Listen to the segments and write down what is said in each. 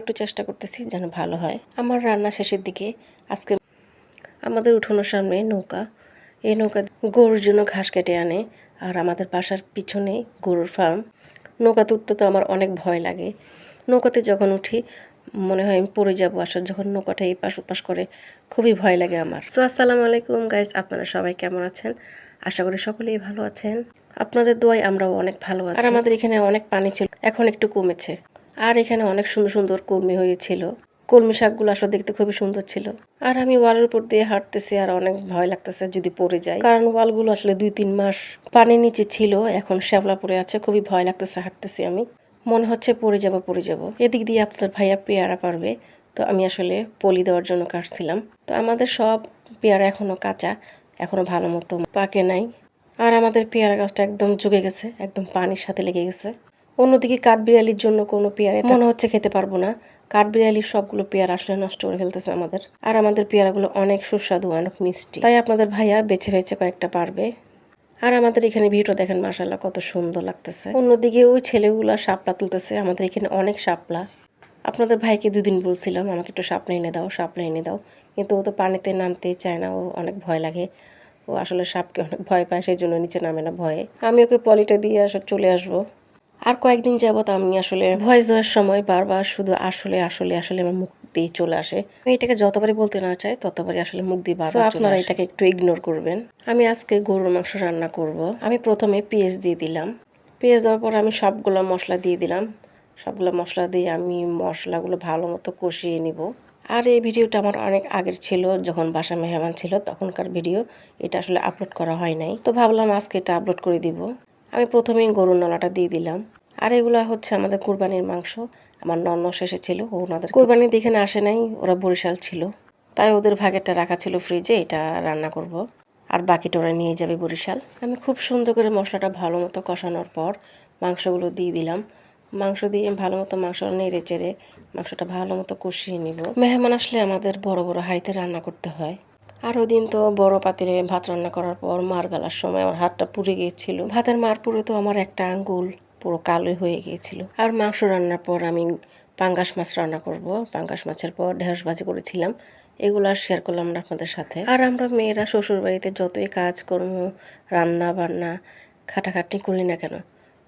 একটু চেষ্টা করতেছি যেন ভালো হয়। আমার রান্না শেষের দিকে আজকে আমাদের উঠোনের সামনে নৌকা। এই নৌকা গরুর জন্য ঘাস কেটে আনে আর আমাদের বাসার পিছনে গরুর ফার্ম। নৌকাতে উঠতে তো আমার অনেক ভয় লাগে। নৌকাতে যখন উঠি মনে হয় আমি পড়ে যাব। আসলে যখন নৌকাটা এই পাশ ওপাশ করে খুবই ভয় লাগে আমার। সো আসসালামু আলাইকুম গাইস আপনারা সবাই কেমন আছেন? আশা করি সকলেই ভালো আছেন। আপনাদের দোয়াই আমরাও অনেক ভালো আছি। আর আমাদের এখানে অনেক পানি ছিল। এখন একটু কমেছে। আর এখানে অনেক সুন্দর সুন্দর কর্মী হয়েছিল। কলমি শাকগুলো আসলে দেখতে খুবই সুন্দর ছিল। আর আমি ওয়ালের উপর দিয়ে হাঁটতেছি আর অনেক ভয় লাগতেছে যদি পড়ে যায়। কারণ ওয়ালগুলো আসলে দুই তিন মাস পানির নিচে ছিল, এখন শ্যাবলা পড়ে আছে, খুবই ভয় লাগতেছে হাঁটতেছি আমি। মনে হচ্ছে পড়ে যাব পড়ে যাব। এদিক দিয়ে আপনার ভাইয়া পেয়ারা পারবে। তো আমি আসলে পলি দেওয়ার জন্য কাটছিলাম। তো আমাদের সব পেয়ারা এখনও কাঁচা, এখনও ভালো মতো পাকে নাই। আর আমাদের পেয়ারা গাছটা একদম জুগে গেছে, একদম পানির সাথে লেগে গেছে। অন্যদিকে কাঠবিড়ালির জন্য কোনো পেয়ারা মনে হচ্ছে খেতে পারব না। কাঠবিড়ালির সবগুলো পেয়ারা আসলে নষ্ট করে ফেলতেছে আমাদের। আর আমাদের পেয়ারাগুলো অনেক সুস্বাদু, অনেক মিষ্টি। তাই আপনাদের ভাইয়া বেছে বেছে কয়েকটা পারবে। আর আমাদের এখানে ভিউটা দেখেন মাসাল্লাহ কত সুন্দর লাগতেছে। অন্যদিকে ওই ছেলেগুলা শাপলা তুলতেছে, আমাদের এখানে অনেক শাপলা আপনাদের ভাইকে দুদিন বলছিলাম, আমাকে একটু শাপলা এনে দাও শাপলা এনে দাও। কিন্তু ও তো পানিতে নামতে চায় না ও অনেক ভয় লাগে। ও আসলে সাপকে অনেক ভয় পায়, সেই জন্য নিচে নামে না, ভয়ে। আমি ওকে পলিটা দিয়ে আসলে চলে আসব। আর কয়েকদিন যাবত আমি আসলে ভয়েস দেওয়ার সময় বারবার শুধু আসলে আসলে আসলে আমার মুখ দিয়ে চলে আসে। আমি এটাকে যতবারই বলতে না চাই ততবারই আসলে মুখ দিয়ে বারবার আপনারা এটাকে একটু ইগনোর করবেন। আমি আজকে গরুর মাংস রান্না করব। আমি প্রথমে পেঁয়াজ দিয়ে দিলাম। পেঁয়াজ দেওয়ার পর আমি সবগুলো মশলা দিয়ে দিলাম। সবগুলো মশলা দিয়ে আমি মশলাগুলো ভালো মতো কষিয়ে নিব। আর এই ভিডিওটা আমার অনেক আগের ছিল যখন বাসা মেহমান ছিল তখনকার ভিডিও। এটা আসলে আপলোড করা হয় নাই। তো ভাবলাম আজকে এটা আপলোড করে দিব। আমি প্রথমেই গরুর নলাটা দিয়ে দিলাম। আর এগুলো হচ্ছে আমাদের কুরবানির মাংস। আমার নন্ন শেষে ছিল ওনাদের কুরবানির দিকে আসে নাই, ওরা বরিশাল ছিল। তাই ওদের ভাগেরটা রাখা ছিল ফ্রিজে এটা রান্না করব। আর বাকিটা ওরা নিয়ে যাবে বরিশাল। আমি খুব সুন্দর করে মশলাটা ভালো মতো কষানোর পর মাংসগুলো দিয়ে দিলাম। মাংস দিয়ে ভালো মতো মাংস নেড়ে চেড়ে মাংসটা ভালো মতো কষিয়ে নিব। মেহমান আসলে আমাদের বড় বড় হাঁড়িতে রান্না করতে হয়। আর ওই দিন তো বড় পাতিলে ভাত রান্না করার পর মার গালার সময় আমার হাতটা পুড়ে গিয়েছিল। ভাতের মার পুড়ে তো আমার একটা আঙ্গুল পুরো কালো হয়ে গিয়েছিল। আর মাংস রান্নার পর আমি পাঙ্গাস মাছ রান্না করব। পাঙ্গাস মাছের পর ঢেঁড়স ভাজি করেছিলাম। এগুলো আর শেয়ার করলাম না আপনাদের সাথে। আর আমরা মেয়েরা শ্বশুর বাড়িতে যতই কাজ কর্ম রান্না বান্না খাটাখাটনি করি না কেন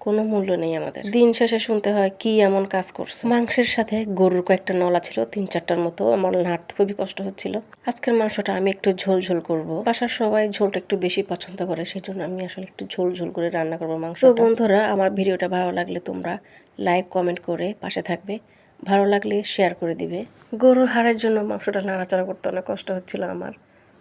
কোনো মূল্য নেই আমাদের। দিন শেষে শুনতে হয় কি এমন কাজ করছে। মাংসের সাথে গরুর কয়েকটা নলা ছিল, তিন চারটার মতো। আমার নাড়তে খুবই কষ্ট হচ্ছিল। আজকের মাংসটা আমি একটু ঝোল ঝোল করব। বাসার সবাই ঝোলটা একটু বেশি পছন্দ করে সেই জন্য আমি আসলে একটু ঝোল ঝোল করে রান্না করব মাংস বন্ধুরা, আমার ভিডিওটা ভালো লাগলে তোমরা লাইক, কমেন্ট করে পাশে থাকবে। ভালো লাগলে শেয়ার করে দিবে। গরুর হাড়ের জন্য মাংসটা নাড়াচাড়া করতে অনেক কষ্ট হচ্ছিল আমার।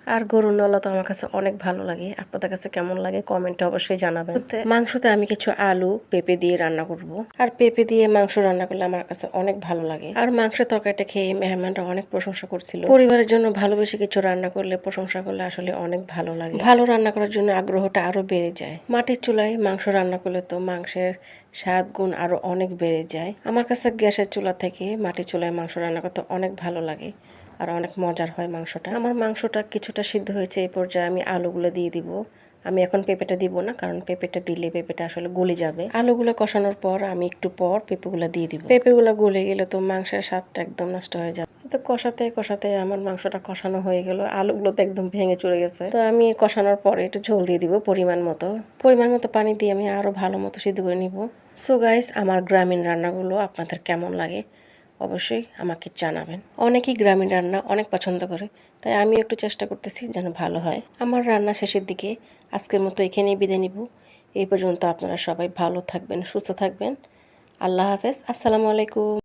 আর গরুর নলা তো আমার কাছে অনেক ভালো লাগে। আপনাদের কাছে কেমন লাগে কমেন্টে অবশ্যই জানাবেন। মাংসতে আমি কিছু আলু পেঁপে দিয়ে রান্না করব। আর পেঁপে দিয়ে মাংস রান্না করলে আমার কাছে অনেক ভালো লাগে। আর মাংসের তরকারিটা খেয়ে মেহমানরা অনেক প্রশংসা করছিল। পরিবারের জন্য ভালোবেসে কিছু রান্না করলে প্রশংসা করলে আসলে অনেক ভালো লাগে। ভালো রান্না করার জন্য আগ্রহটা আরও বেড়ে যায়। মাটির চুলায় মাংস রান্না করলে তো মাংসের স্বাদ গুণ আরও অনেক বেড়ে যায়। আমার কাছে গ্যাসের চুলা থেকে মাটির চুলায় মাংস রান্না করতে অনেক ভালো লাগে। আর অনেক মজার হয় মাংসটা। আমার মাংসটা কিছুটা সিদ্ধ হয়েছে এই পর্যায়ে আমি আলুগুলো দিয়ে দিব। আমি এখন পেঁপেটা দিব না, কারণ পেঁপেটা দিলে পেঁপেটা আসলে গলে যাবে। আলুগুলো কষানোর পর আমি একটু পর পেঁপেগুলো দিয়ে দিব। পেঁপেগুলো গলে গেলে তো মাংসের স্বাদটা একদম নষ্ট হয়ে যাবে। তো কষাতে কষাতে আমার মাংসটা কষানো হয়ে গেল, আলুগুলো তো একদম ভেঙে চলে গেছে। তো আমি কষানোর পরে একটু ঝোল দিয়ে দিব পরিমাণ মতো। পরিমাণ মতো পানি দিয়ে আমি আরও ভালো মতো সিদ্ধ করে নিব। সো গাইস আমার গ্রামীণ রান্নাগুলো আপনাদের কেমন লাগে? অবশ্যই আমাকে জানাবেন। অনেকেই গ্রামীণ রান্না অনেক পছন্দ করে, তাই আমি একটু চেষ্টা করতেছি যেন ভালো হয়। আমার রান্না শেষের দিকে আজকের মতো এখানেই বিদায় নিব। এই পর্যন্ত আপনারা সবাই ভালো থাকবেন, সুস্থ থাকবেন। আল্লাহ হাফেজ, আসসালামু আলাইকুম।